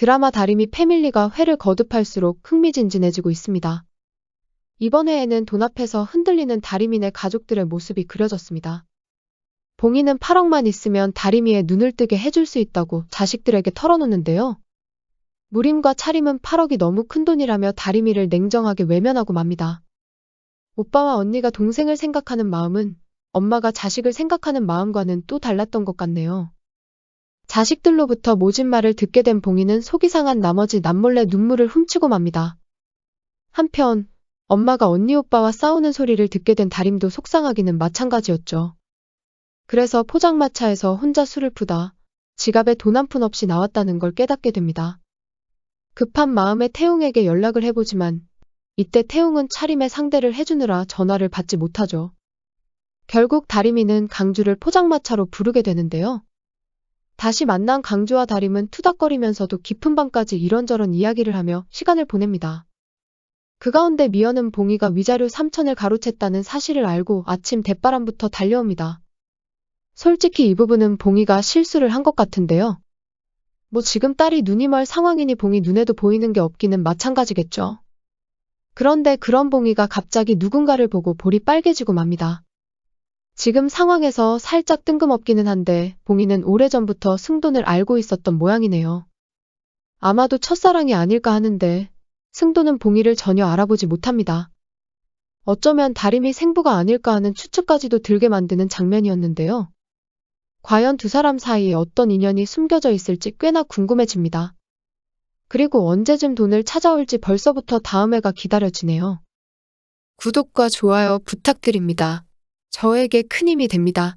드라마 다리미 패밀리가 회를 거듭할수록 흥미진진해지고 있습니다. 이번 회에는 돈 앞에서 흔들리는 다리미네 가족들의 모습이 그려졌습니다. 봉이는 8억만 있으면 다리미의 눈을 뜨게 해줄 수 있다고 자식들에게 털어놓는데요. 무림과 차림은 8억이 너무 큰 돈이라며 다리미를 냉정하게 외면하고 맙니다. 오빠와 언니가 동생을 생각하는 마음은 엄마가 자식을 생각하는 마음과는 또 달랐던 것 같네요. 자식들로부터 모진 말을 듣게 된 봉이는 속이 상한 나머지 남몰래 눈물을 훔치고 맙니다. 한편 엄마가 언니 오빠와 싸우는 소리를 듣게 된 다림도 속상하기는 마찬가지였죠. 그래서 포장마차에서 혼자 술을 푸다 지갑에 돈 한 푼 없이 나왔다는 걸 깨닫게 됩니다. 급한 마음에 태웅에게 연락을 해보지만 이때 태웅은 차림의 상대를 해주느라 전화를 받지 못하죠. 결국 다리미는 강주를 포장마차로 부르게 되는데요. 다시 만난 강주와 다림은 투닥거리면서도 깊은 밤까지 이런저런 이야기를 하며 시간을 보냅니다. 그 가운데 미연은 봉이가 위자료 3천을 가로챘다는 사실을 알고 아침 대바람부터 달려옵니다. 솔직히 이 부분은 봉이가 실수를 한 것 같은데요. 뭐 지금 딸이 눈이 멀 상황이니 봉이 눈에도 보이는 게 없기는 마찬가지겠죠. 그런데 그런 봉이가 갑자기 누군가를 보고 볼이 빨개지고 맙니다. 지금 상황에서 살짝 뜬금없기는 한데 봉이는 오래전부터 승돈을 알고 있었던 모양이네요. 아마도 첫사랑이 아닐까 하는데 승돈은 봉이를 전혀 알아보지 못합니다. 어쩌면 다림이 생부가 아닐까 하는 추측까지도 들게 만드는 장면이었는데요. 과연 두 사람 사이에 어떤 인연이 숨겨져 있을지 꽤나 궁금해집니다. 그리고 언제쯤 돈을 찾아올지 벌써부터 다음 회가 기다려지네요. 구독과 좋아요 부탁드립니다. 저에게 큰 힘이 됩니다.